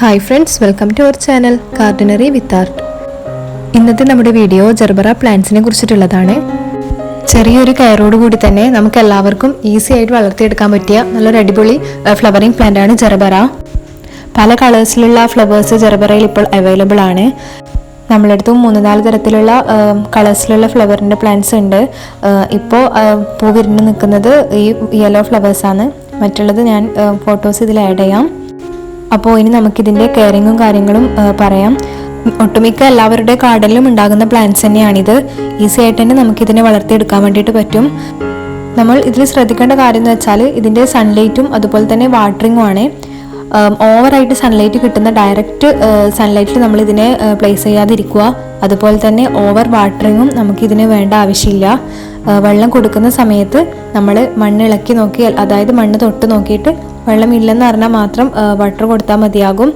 Hi friends welcome to our channel gardenary with art ഇന്നത്തെ നമ്മുടെ video gerbera പ്ലാന്റ്സിനെ കുറിച്ചിട്ടുള്ളതാണ്. ചെറിയൊരു കയറോട് കൂടി തന്നെ നമുക്ക് എല്ലാവർക്കും ഈസി ആയിട്ട് വളർത്തിയെടുക്കാൻ പറ്റിയ നല്ലൊരു അടിപൊളി ഫ്ലവറിംഗ് പ്ലാന്റ് ആണ് ജെർബറ പല കളേഴ്സിലുള്ള ഫ്ലവേഴ്സ് ജെർബറയിൽ ഇപ്പോൾ അവൈലബിൾ ആണ്. നമ്മളെടുത്തും മൂന്ന് നാല് തരത്തിലുള്ള കളേഴ്സിലുള്ള ഫ്ലവറിന്റെ പ്ലാന്റ്സ് ഉണ്ട്. ഇപ്പോൾ പൂ വിരിഞ്ഞ് നിൽക്കുന്നത് ഈ യെല്ലോ ഫ്ലവേഴ്സാണ് മറ്റുള്ളത് ഞാൻ ഫോട്ടോസ് ഇതിൽ ആഡ് ചെയ്യാം. അപ്പോൾ ഇനി നമുക്കിതിന്റെ കെയറിങ്ങും കാര്യങ്ങളും പറയാം. ഒട്ടുമിക്ക എല്ലാവരുടെ ഗാർഡനിലും ഉണ്ടാകുന്ന പ്ലാന്റ്സ് തന്നെയാണിത്. ഈസി ആയിട്ട് തന്നെ നമുക്കിതിനെ വളർത്തിയെടുക്കാൻ വേണ്ടിയിട്ട് പറ്റും. നമ്മൾ ഇതിൽ ശ്രദ്ധിക്കേണ്ട കാര്യം എന്ന് വെച്ചാൽ ഇതിന്റെ സൺലൈറ്റും അതുപോലെ തന്നെ വാട്ടറിങ്ങും ആണ്. ഓവറായിട്ട് സൺലൈറ്റ് കിട്ടുന്ന ഡയറക്റ്റ് സൺലൈറ്റിൽ നമ്മൾ ഇതിനെ പ്ലേസ് ചെയ്യാതിരിക്കുക. അതുപോലെ തന്നെ ഓവർ വാട്ടറിങ്ങും നമുക്കിതിന് വേണ്ട ആവശ്യമില്ല. വെള്ളം കൊടുക്കുന്ന സമയത്ത് നമ്മൾ മണ്ണ് ഇളക്കി നോക്കി അതായത് മണ്ണ് തൊട്ട് നോക്കിയിട്ട് വെള്ളം അറിഞ്ഞാൽ മാത്രം വാട്ടർ കൊടുത്താൽ മതിയാകും.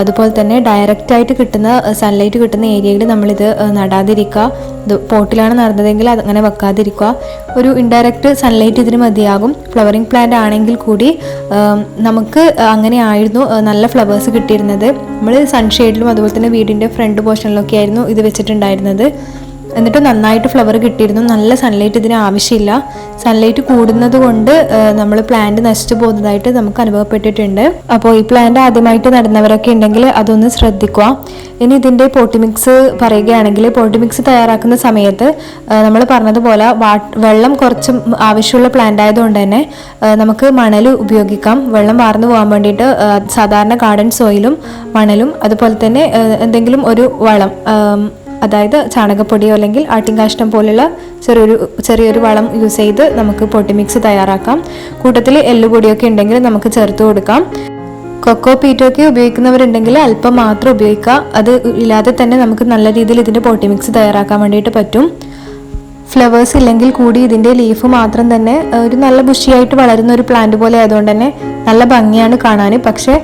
അതുപോലെ തന്നെ ഡയറക്റ്റ് ആയിട്ട് കിട്ടുന്ന സൺലൈറ്റ് കിട്ടുന്ന ഏരിയയിൽ നമ്മളിത് നടാതിരിക്കുക. ഇത് പോട്ടിലാണ് നടന്നതെങ്കിൽ അതങ്ങനെ വെക്കാതിരിക്കുക. ഒരു ഇൻഡയറക്റ്റ് സൺലൈറ്റ് ഇതിന് മതിയാകും. ഫ്ലവറിങ് പ്ലാന്റ് ആണെങ്കിൽ കൂടി നമുക്ക് അങ്ങനെ ആയിരുന്നു നല്ല ഫ്ലവേഴ്സ് കിട്ടിയിരുന്നത്. നമ്മൾ സൺഷെയ്ഡിലും അതുപോലെ തന്നെ വീടിന്റെ ഫ്രണ്ട് പോർഷനിലൊക്കെ ആയിരുന്നു ഇത് വെച്ചിട്ടുണ്ടായിരുന്നത്. എന്നിട്ട് നന്നായിട്ട് ഫ്ലവർ കിട്ടിയിരുന്നു. നല്ല സൺലൈറ്റ് ഇതിന് ആവശ്യമില്ല. സൺലൈറ്റ് കൂടുന്നത് കൊണ്ട് നമ്മൾ പ്ലാന്റ് നശിച്ചു പോകുന്നതായിട്ട് നമുക്ക് അനുഭവപ്പെട്ടിട്ടുണ്ട്. അപ്പോൾ ഈ പ്ലാന്റ് ആദ്യമായിട്ട് നടന്നവരൊക്കെ ഉണ്ടെങ്കിൽ അതൊന്ന് ശ്രദ്ധിക്കുക. ഇനി ഇതിന്റെ പോട്ടി മിക്സ് പറയുകയാണെങ്കിൽ പോട്ടി മിക്സ് തയ്യാറാക്കുന്ന സമയത്ത് നമ്മൾ പറഞ്ഞതുപോലെ വെള്ളം കുറച്ച് ആവശ്യമുള്ള പ്ലാന്റ് ആയതുകൊണ്ട് തന്നെ നമുക്ക് മണൽ ഉപയോഗിക്കാം. വെള്ളം വാർന്നു പോകാൻ വേണ്ടിയിട്ട് സാധാരണ ഗാർഡൻ സോയിലും മണലും അതുപോലെ തന്നെ എന്തെങ്കിലും ഒരു വളം അതായത് ചാണകപ്പൊടിയോ അല്ലെങ്കിൽ ആട്ടിൻകാഷ്ടം പോലുള്ള ചെറിയൊരു ചെറിയൊരു വളം യൂസ് ചെയ്ത് നമുക്ക് പൊട്ടി മിക്സ് തയ്യാറാക്കാം. കൂട്ടത്തിൽ എല്ലുപൊടിയൊക്കെ ഉണ്ടെങ്കിൽ നമുക്ക് ചേർത്ത് കൊടുക്കാം. കൊക്കോ പീറ്റൊക്കെ ഉപയോഗിക്കുന്നവരുണ്ടെങ്കിൽ അല്പം മാത്രം ഉപയോഗിക്കുക. അത് ഇല്ലാതെ തന്നെ നമുക്ക് നല്ല രീതിയിൽ ഇതിന്റെ പൊട്ടി മിക്സ് തയ്യാറാക്കാൻ വേണ്ടിയിട്ട് പറ്റും. ഫ്ലവേഴ്സ് ഇല്ലെങ്കിൽ കൂടി ഇതിന്റെ ലീഫ് മാത്രം തന്നെ ഒരു നല്ല ബുഷിയായിട്ട് വളരുന്ന ഒരു പ്ലാന്റ് പോലെ ആയതുകൊണ്ട് തന്നെ നല്ല ഭംഗിയാണ് കാണാൻ. പക്ഷേ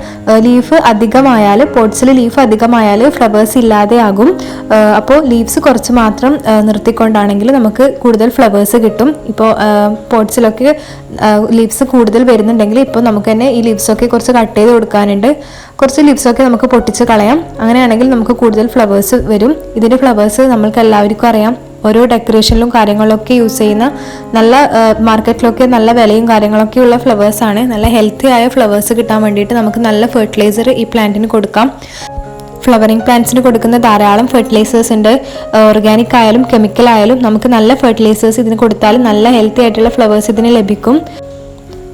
ലീഫ് അധികമായാൽ പോട്ട്സിൽ ലീഫ് അധികമായാൽ ഫ്ലവേഴ്സ് ഇല്ലാതെ ആകും അപ്പോൾ ലീവ്സ് കുറച്ച് മാത്രം നിർത്തിക്കൊണ്ടാണെങ്കിൽ നമുക്ക് കൂടുതൽ ഫ്ലവേഴ്സ് കിട്ടും. ഇപ്പോൾ പോട്ട്സിലൊക്കെ ലീവ്സ് കൂടുതൽ വരുന്നുണ്ടെങ്കിൽ ഇപ്പോൾ നമുക്ക് തന്നെ ഈ ലീവ്സൊക്കെ കുറച്ച് കട്ട് ചെയ്ത് കൊടുക്കാനുണ്ട്. കുറച്ച് ലീവ്സൊക്കെ നമുക്ക് പൊട്ടിച്ച് കളയാം. അങ്ങനെയാണെങ്കിൽ നമുക്ക് കൂടുതൽ ഫ്ലവേഴ്സ് വരും. ഇതിന്റെ ഫ്ലവേഴ്സ് നമ്മൾക്ക് എല്ലാവർക്കും അറിയാം. ഓരോ ഡെക്കറേഷനിലും കാര്യങ്ങളിലൊക്കെ യൂസ് ചെയ്യുന്ന നല്ല മാർക്കറ്റിലൊക്കെ നല്ല വിലയും കാര്യങ്ങളൊക്കെ ഉള്ള ഫ്ലവേഴ്സ് ആണ്. നല്ല ഹെൽത്തി ആയ ഫ്ലവേഴ്സ് കിട്ടാൻ വേണ്ടിയിട്ട് നമുക്ക് നല്ല ഫെർട്ടിലൈസർ ഈ പ്ലാന്റിന് കൊടുക്കാം. ഫ്ലവറിങ് പ്ലാന്റ്സിന് കൊടുക്കുന്ന ധാരാളം ഫെർട്ടിലൈസേഴ്സ് ഉണ്ട്. ഓർഗാനിക് ആയാലും കെമിക്കൽ ആയാലും നമുക്ക് നല്ല ഫെർട്ടിലൈസേഴ്സ് ഇതിന് കൊടുത്താൽ നല്ല ഹെൽത്തി ആയിട്ടുള്ള ഫ്ലവേഴ്സ് ഇതിന് ലഭിക്കും.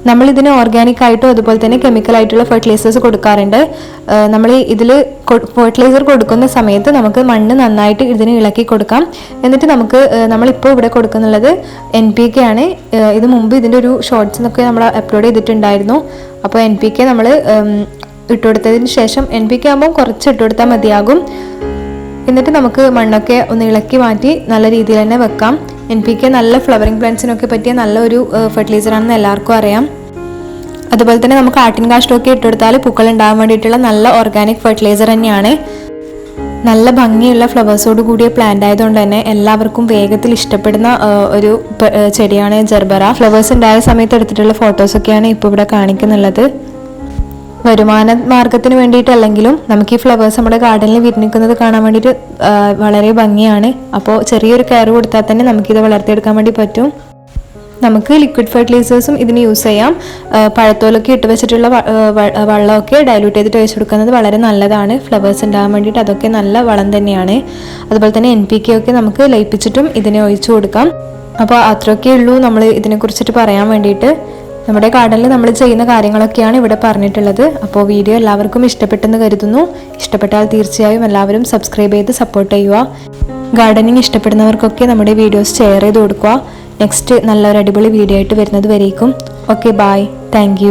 നമ്മൾ ഇതിന് ഓർഗാനിക് ആയിട്ടും അതുപോലെ തന്നെ കെമിക്കൽ ആയിട്ടുള്ള ഫെർട്ടിലൈസേഴ്സ് കൊടുക്കാറുണ്ട്. നമ്മൾ ഇതിൽ ഫെർട്ടിലൈസർ കൊടുക്കുന്ന സമയത്ത് നമുക്ക് മണ്ണ് നന്നായിട്ട് ഇതിന് ഇളക്കി കൊടുക്കാം. എന്നിട്ട് നമുക്ക് നമ്മളിപ്പോൾ ഇവിടെ കൊടുക്കുന്നുള്ളത് എൻ പി കെ ആണ്. ഇത് മുമ്പ് ഇതിന്റെ ഒരു ഷോർട്സിനൊക്കെ നമ്മൾ അപ്ലോഡ് ചെയ്തിട്ടുണ്ടായിരുന്നു. അപ്പോൾ എൻ പി കെ നമ്മൾ ഇട്ടുകൊടുത്തതിന് ശേഷം എൻ പി കെ ആകുമ്പോൾ കുറച്ച് ഇട്ടുകൊടുത്താൽ മതിയാകും. എന്നിട്ട് നമുക്ക് മണ്ണൊക്കെ ഒന്ന് ഇളക്കി മാറ്റി നല്ല രീതിയിൽ തന്നെ വെക്കാം. എൻ പി കെ നല്ല ഫ്ലവറിങ് പ്ലാന്റ്സിനൊക്കെ പറ്റിയ നല്ലൊരു ഫെർട്ടിലൈസർ ആണെന്ന് എല്ലാവർക്കും അറിയാം. അതുപോലെ തന്നെ നമുക്ക് ആട്ടിൻ കാഷ്ടമൊക്കെ ഇട്ടെടുത്താൽ പൂക്കൾ ഉണ്ടാകാൻ വേണ്ടിയിട്ടുള്ള നല്ല ഓർഗാനിക് ഫെർട്ടിലൈസർ തന്നെയാണ്. നല്ല ഭംഗിയുള്ള ഫ്ലവേഴ്സോട് കൂടിയ പ്ലാന്റ് ആയതുകൊണ്ട് തന്നെ എല്ലാവർക്കും വേഗത്തിൽ ഇഷ്ടപ്പെടുന്ന ഒരു ചെടിയാണ് ജെർബറ. ഫ്ലവേഴ്സ് ഉണ്ടായ സമയത്ത് എടുത്തിട്ടുള്ള ഫോട്ടോസൊക്കെയാണ് ഇപ്പോൾ ഇവിടെ കാണിക്കുന്നുള്ളത്. വരുമാന മാർഗത്തിന് വേണ്ടിയിട്ടല്ലെങ്കിലും നമുക്ക് ഈ ഫ്ലവേഴ്സ് നമ്മുടെ ഗാർഡനിൽ വിരിഞ്ഞിക്കുന്നത് കാണാൻ വേണ്ടിയിട്ട് വളരെ ഭംഗിയാണ്. അപ്പോൾ ചെറിയൊരു കെയർ കൊടുത്താൽ തന്നെ നമുക്കിത് വളർത്തിയെടുക്കാൻ വേണ്ടി പറ്റും. നമുക്ക് ലിക്വിഡ് ഫെർട്ടിലൈസേഴ്സും ഇതിന് യൂസ് ചെയ്യാം. പഴത്തോലൊക്കെ ഇട്ട് വെച്ചിട്ടുള്ള വെള്ളമൊക്കെ ഡയലൂട്ട് ചെയ്തിട്ട് വെച്ച് കൊടുക്കുന്നത് വളരെ നല്ലതാണ്. ഫ്ലവേഴ്സ് ഉണ്ടാകാൻ വേണ്ടിയിട്ട് അതൊക്കെ നല്ല വളം തന്നെയാണ്. അതുപോലെ തന്നെ എൻ പി കെ ഒക്കെ നമുക്ക് ലയിപ്പിച്ചിട്ടും ഇതിനെ ഒഴിച്ചു കൊടുക്കാം. അപ്പോൾ അത്രയൊക്കെ ഉള്ളൂ നമ്മൾ ഇതിനെക്കുറിച്ചിട്ട് പറയാൻ വേണ്ടിയിട്ട്. നമ്മുടെ ഗാർഡനിൽ നമ്മൾ ചെയ്യുന്ന കാര്യങ്ങളൊക്കെയാണ് ഇവിടെ പറഞ്ഞിട്ടുള്ളത്. അപ്പോൾ വീഡിയോ എല്ലാവർക്കും ഇഷ്ടപ്പെട്ടെന്ന് കരുതുന്നു. ഇഷ്ടപ്പെട്ടാൽ തീർച്ചയായും എല്ലാവരും സബ്സ്ക്രൈബ് ചെയ്ത് സപ്പോർട്ട് ചെയ്യുക. ഗാർഡനിങ് ഇഷ്ടപ്പെടുന്നവർക്കൊക്കെ നമ്മുടെ വീഡിയോസ് ഷെയർ ചെയ്ത് കൊടുക്കുക. നെക്സ്റ്റ് നല്ലൊരു അടിപൊളി വീഡിയോ ആയിട്ട് വരുന്നത് വരേക്കും. Okay bye thank